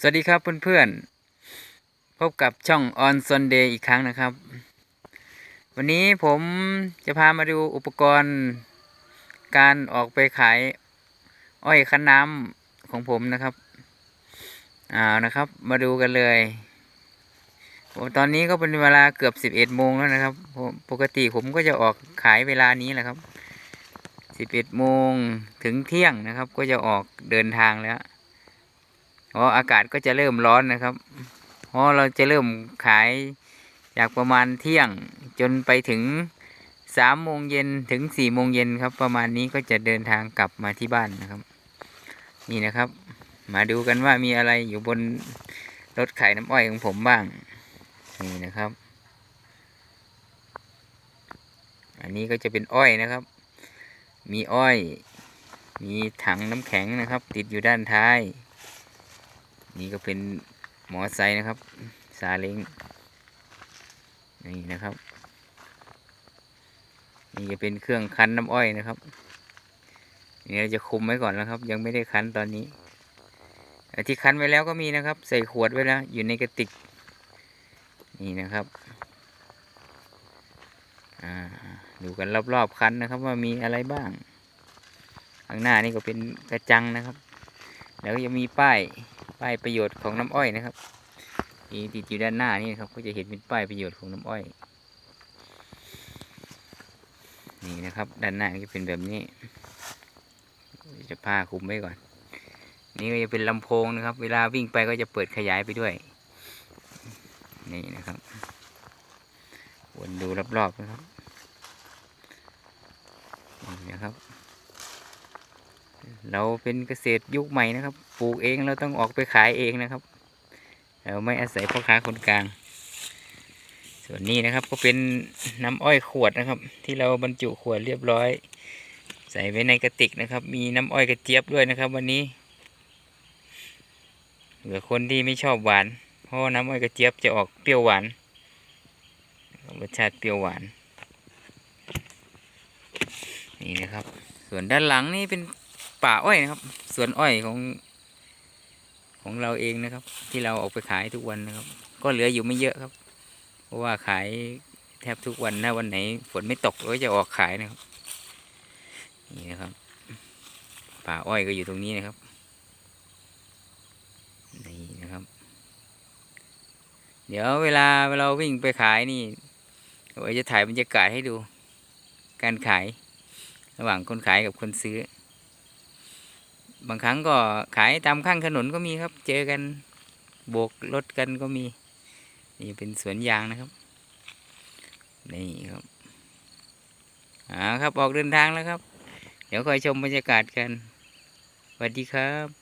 สวัสดีครับเพื่อนๆ พบกับช่อง On Sunday อีกครั้งนะครับ วันนี้ผมจะพามาดูอุปกรณ์ การออกไปขายอ้อยคั้นน้ำของผมนะครับเอานะครับ มาดูกันเลยตอนนี้ก็เป็นเวลาเกือบ11โมงแล้วนะครับผมปกติผมก็จะออกขายเวลานี้แหละครับ11โมงถึงเที่ยงนะครับ ก็จะออกเดินทางแล้ว เพราะอากาศก็จะเริ่มร้อนนะครับเพราะเราจะเริ่มขายจากประมาณเที่ยงจนไปถึงสามโมงเย็นถึงสี่โมงเย็นครับ ประมาณนี้ก็จะเดินทางกลับมาที่บ้านนะครับ นี่นะครับ มาดูกันว่ามีอะไรอยู่บนรถขายน้ำอ้อยของผมบ้าง นี่นะครับ อันนี้ก็จะเป็นอ้อยนะครับ มีอ้อย มีถังน้ำแข็งนะครับ ติดอยู่ด้านท้าย นี่ก็เป็นหมอไซค์นะครับ ซาเล้งนี่นะครับ นี่จะเป็นเครื่องคั้นน้ำอ้อยนะครับนี่เราจะคุมไว้ก่อนนะครับ ยังไม่ได้คั้นตอนนี้ที่คั้นไว้แล้วก็มีนะครับ ใส่ขวดไว้แล้วอยู่ในกระติก นี่นะครับดูกันรอบๆคั้นนะครับว่ามีอะไรบ้างข้างหน้านี่ก็เป็นกระจังนะครับ แล้วก็ยังมีป้าย ป้ายประโยชน์ของน้ำอ้อยนะครับที่ติดอยู่ด้านหน้านี่ครับก็จะเห็นเป็นป้ายประโยชน์ของน้ำอ้อย นี่นะครับ ด้านหน้าก็เป็นแบบนี้ จะผ้าคลุมไว้ก่อน นี่ก็จะเป็นลำโพงนะครับ เวลาวิ่งไปก็จะเปิดขยายไปด้วย นี่นะครับวนดูรอบๆนะครับนี่นะครับ เราเป็นเกษตรยุคใหม่นะครับ ปลูกเองเราต้องออกไปขายเองนะครับ เราไม่อาศัยพ่อค้าคนกลาง ส่วนนี้นะครับก็เป็นน้ำอ้อยขวดนะครับ ที่เราบรรจุขวดเรียบร้อย ใส่ไว้ในกระติกนะครับ มีน้ำอ้อยกระเจี๊ยบด้วยนะครับ วันนี้เหลือคนที่ไม่ชอบหวาน เพราะน้ำอ้อยกระเจี๊ยบจะออกเปรี้ยวหวานรสชาติเปรี้ยวหวาน นี่นะครับ ส่วนด้านหลังนี่เป็น ป่าอ้อยนะครับ สวนอ้อยของของเราเองนะครับ ที่เราออกไปขายทุกวันนะครับ ก็เหลืออยู่ไม่เยอะครับ เพราะว่าขายแทบทุกวันถ้าวันไหนฝนไม่ตกเราก็จะออกขายนะครับนี่นะครับ ป่าอ้อยก็อยู่ตรงนี้นะครับนี่นะครับ เดี๋ยวเวลาเราวิ่งไปขายนี่เราจะถ่ายบรรยากาศให้ดู การขายระหว่างคนขายกับคนซื้อ บางครั้งก็ขายตามข้างถนนก็มีครับ เจอกันโบกรถกันก็มี นี่เป็นสวนยางนะครับ นี่ครับอ่าครับออกเดินทางแล้วครับ เดี๋ยวคอยชมบรรยากาศกันสวัสดีครับ